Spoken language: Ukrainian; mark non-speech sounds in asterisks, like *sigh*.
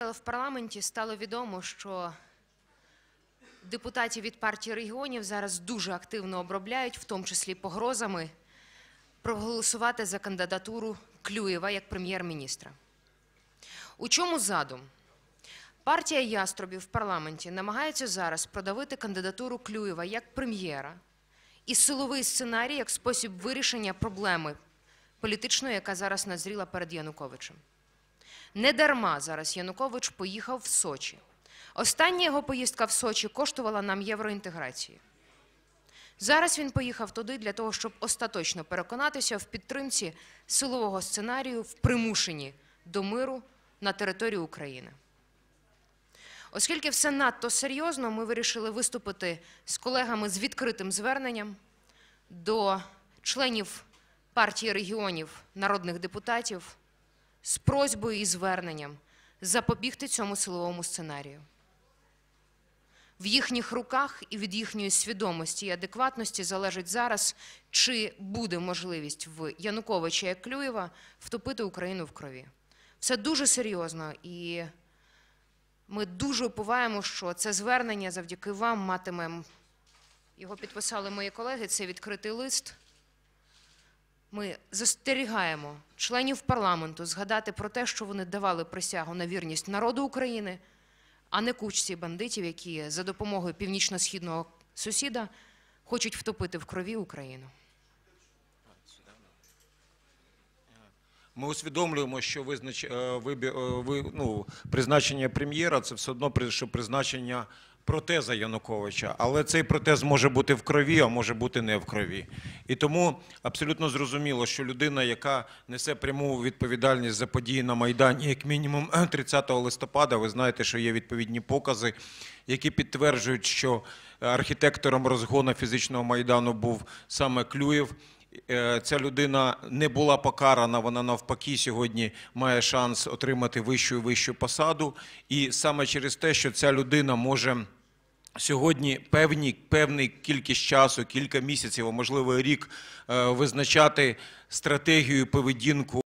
В парламенті стало відомо, що депутатів від партії регіонів зараз дуже активно обробляють, в тому числі погрозами, проголосувати за кандидатуру Клюєва як прем'єр-міністра. У чому задум? Партія Яструбів в парламенті намагається зараз продавити кандидатуру Клюєва як прем'єра і силовий сценарій як спосіб вирішення проблеми політичної, яка зараз назріла перед Януковичем. Недарма зараз Янукович поїхав в Сочі. Остання його поїздка в Сочі коштувала нам євроінтеграції. Зараз він поїхав туди для того, щоб остаточно переконатися в підтримці силового сценарію в примушенні до миру на території України. Оскільки все надто серйозно, ми вирішили виступити з колегами з відкритим зверненням до членів партії регіонів народних депутатів з просьбою і зверненням запобігти цьому силовому сценарію. В їхніх руках і від їхньої свідомості і адекватності залежить зараз, чи буде можливість в Януковича і Клюєва втопити Україну в крові. Все дуже серйозно, і ми дуже уповаємо, що це звернення завдяки вам матиме. Його підписали мої колеги. Це відкритий лист. Ми застерігаємо членів парламенту згадати про те, що вони давали присягу на вірність народу України, а не кучці бандитів, які за допомогою північно-східного сусіда хочуть втопити в крові Україну. Ми усвідомлюємо, що визнач... е, вибі- е, ну, призначення прем'єра це все одно призначення протеза Януковича. Але цей протез може бути в крові, а може бути не в крові. І тому абсолютно зрозуміло, що людина, яка несе пряму відповідальність за події на Майдані, як мінімум *clears throat* 30 листопада, ви знаєте, що є відповідні покази, які підтверджують, що архітектором розгону фізичного майдану був саме Клюєв. Е, Ця людина не була покарана, вона навпаки сьогодні має шанс отримати вищу і вищу посаду. І саме через те, що ця людина може сьогодні певні, певний кількість часу, кілька місяців, а можливо рік, е, визначати стратегію, поведінку.